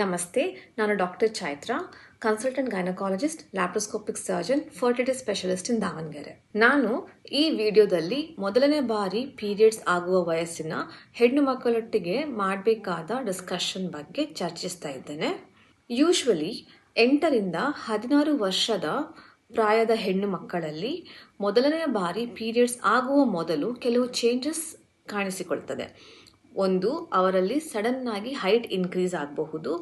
ನಮಸ್ತೆ, ನಾನು doctor Chaitra consultant gynaecologist laparoscopic surgeon fertility specialist in Davanagere. ನಾನು ಈ ವಿಡಿಯೋದಲ್ಲಿ ಮೊದಲನೇ ಬಾರಿ ಪೀರಿಯಡ್ಸ್ ಆಗುವ ವಯಸ್ಸಿನ ಹೆಣ್ಣು ಮಕ್ಕಳೊಟ್ಟಿಗೆ ಮಾಡಬೇಕಾದ ಡಿಸ್ಕಷನ್ ಬಗ್ಗೆ ಚರ್ಚಿಸ್ತಾ ಇದ್ದೇನೆ. ಯೂಶ್ವಲಿ ಎಂಟರಿಂದ ಹದಿನಾರು ವರ್ಷದ ಪ್ರಾಯದ ಹೆಣ್ಣು ಮಕ್ಕಳಲ್ಲಿ ಮೊದಲನೇ ಬಾರಿ ಪೀರಿಯಡ್ಸ್ ಆಗುವ ಮೊದಲು ಕೆಲವು ಚೇಂಜಸ್ ಕಾಣಿಸಿಕೊಳ್ತದೆ. ಒಂದು ಅವರಲ್ಲಿ ಸಡನ್ ಆಗಿ ಹೈಟ್ ಇನ್ಕ್ರೀಸ್ ಆಗಬಹುದು,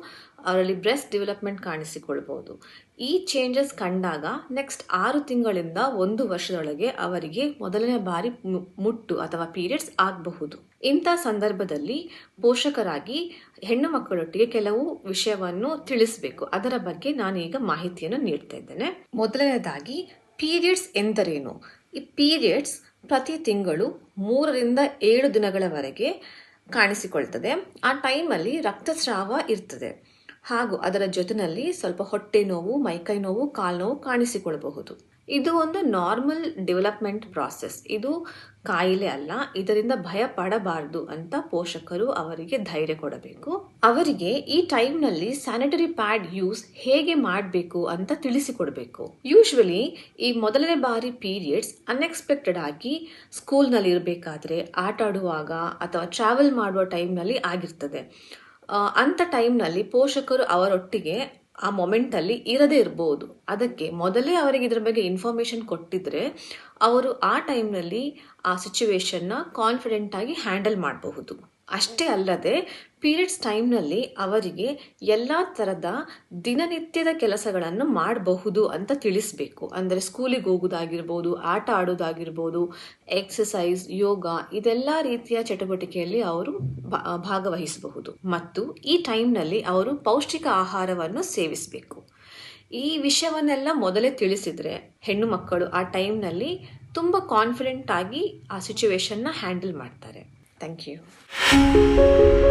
ಅವರಲ್ಲಿ ಬ್ರೆಸ್ಟ್ ಡೆವಲಪ್ಮೆಂಟ್ ಕಾಣಿಸಿಕೊಳ್ಬಹುದು. ಈ ಚೇಂಜಸ್ ಕಂಡಾಗ ನೆಕ್ಸ್ಟ್ ಆರು ತಿಂಗಳಿಂದ ಒಂದು ವರ್ಷದೊಳಗೆ ಅವರಿಗೆ ಮೊದಲನೇ ಬಾರಿ ಮುಟ್ಟು ಅಥವಾ ಪೀರಿಯಡ್ಸ್ ಆಗಬಹುದು. ಇಂಥ ಸಂದರ್ಭದಲ್ಲಿ ಪೋಷಕರಾಗಿ ಹೆಣ್ಣು ಮಕ್ಕಳೊಟ್ಟಿಗೆ ಕೆಲವು ವಿಷಯವನ್ನು ತಿಳಿಸಬೇಕು. ಅದರ ಬಗ್ಗೆ ನಾನೀಗ ಮಾಹಿತಿಯನ್ನು ನೀಡ್ತಾ ಇದ್ದೇನೆ. ಮೊದಲನೇದಾಗಿ, ಪೀರಿಯಡ್ಸ್ ಎಂದರೇನು? ಈ ಪೀರಿಯಡ್ಸ್ ಪ್ರತಿ ತಿಂಗಳು ಮೂರರಿಂದ ಏಳು ದಿನಗಳವರೆಗೆ ಕಾಣಿಸಿಕೊಳ್ತದೆ. ಆ ಟೈಮಲ್ಲಿ ರಕ್ತಸ್ರಾವ ಇರ್ತದೆ. ಹಾಗೂ ಅದರ ಜೊತೆಯಲ್ಲಿ ಸ್ವಲ್ಪ ಹೊಟ್ಟೆ ನೋವು, ಮೈಕೈ ನೋವು, ಕಾಲು ನೋವು ಕಾಣಿಸಿಕೊಳ್ಳಬಹುದು ಇದು ಒಂದು ನಾರ್ಮಲ್ ಡೆವಲಪ್ಮೆಂಟ್ ಪ್ರಾಸೆಸ್ ಇದು ಕಾಯಿಲೆ ಅಲ್ಲ, ಇದರಿಂದ ಭಯ ಪಡಬಾರದು ಅಂತ ಪೋಷಕರು ಅವರಿಗೆ ಧೈರ್ಯ ಕೊಡಬೇಕು. ಅವರಿಗೆ ಈ ಟೈಮ್ನಲ್ಲಿ ಸ್ಯಾನಿಟರಿ ಪ್ಯಾಡ್ ಯೂಸ್ ಹೇಗೆ ಮಾಡಬೇಕು ಅಂತ ತಿಳಿಸಿಕೊಡಬೇಕು. ಯೂಶ್ವಲಿ ಈ ಮೊದಲನೇ ಬಾರಿ ಪೀರಿಯಡ್ಸ್ ಅನ್ಎಕ್ಸ್ಪೆಕ್ಟೆಡ್ ಆಗಿ ಸ್ಕೂಲ್ನಲ್ಲಿ ಇರಬೇಕಾದ್ರೆ, ಆಟ ಆಡುವಾಗ ಅಥವಾ ಟ್ರಾವೆಲ್ ಮಾಡುವ ಟೈಮ್ನಲ್ಲಿ ಆಗಿರ್ತದೆ. ಅಂಥ ಟೈಮ್ನಲ್ಲಿ ಪೋಷಕರು ಅವರೊಟ್ಟಿಗೆ ಆ ಮೊಮೆಂಟಲ್ಲಿ ಇರದೇ ಇರ್ಬೋದು. ಅದಕ್ಕೆ ಮೊದಲೇ ಅವರಿಗೆ ಇದ್ರ ಬಗ್ಗೆ ಇನ್ಫಾರ್ಮೇಷನ್ ಕೊಟ್ಟಿದ್ರೆ ಅವರು ಆ ಟೈಮ್ನಲ್ಲಿ ಆ ಸಿಚುವೇಶನ್ನ ಕಾನ್ಫಿಡೆಂಟ್ ಆಗಿ ಹ್ಯಾಂಡಲ್ ಮಾಡಬಹುದು. ಅಷ್ಟೇ ಅಲ್ಲದೆ ಪೀರಿಯಡ್ಸ್ ಟೈಮ್ನಲ್ಲಿ ಅವರಿಗೆ ಎಲ್ಲ ಥರದ ದಿನನಿತ್ಯದ ಕೆಲಸಗಳನ್ನು ಮಾಡಬಹುದು ಅಂತ ತಿಳಿಸಬೇಕು. ಅಂದರೆ ಸ್ಕೂಲಿಗೆ ಹೋಗೋದಾಗಿರ್ಬೋದು, ಆಟ ಆಡೋದಾಗಿರ್ಬೋದು ಎಕ್ಸಸೈಸ್ ಯೋಗ ಇದೆಲ್ಲ ರೀತಿಯ ಚಟುವಟಿಕೆಯಲ್ಲಿ ಅವರು ಭಾಗವಹಿಸಬಹುದು. ಮತ್ತು ಈ ಟೈಮ್ನಲ್ಲಿ ಅವರು ಪೌಷ್ಟಿಕ ಆಹಾರವನ್ನು ಸೇವಿಸಬೇಕು. ಈ ವಿಷಯವನ್ನೆಲ್ಲ ಮೊದಲೇ ತಿಳಿಸಿದರೆ ಹೆಣ್ಣು ಮಕ್ಕಳು ಆ ಟೈಮ್ನಲ್ಲಿ ತುಂಬ ಕಾನ್ಫಿಡೆಂಟ್ ಆಗಿ ಆ ಸಿಚುವೇಶನ್ನ ಹ್ಯಾಂಡಲ್ ಮಾಡ್ತಾರೆ. Thank you.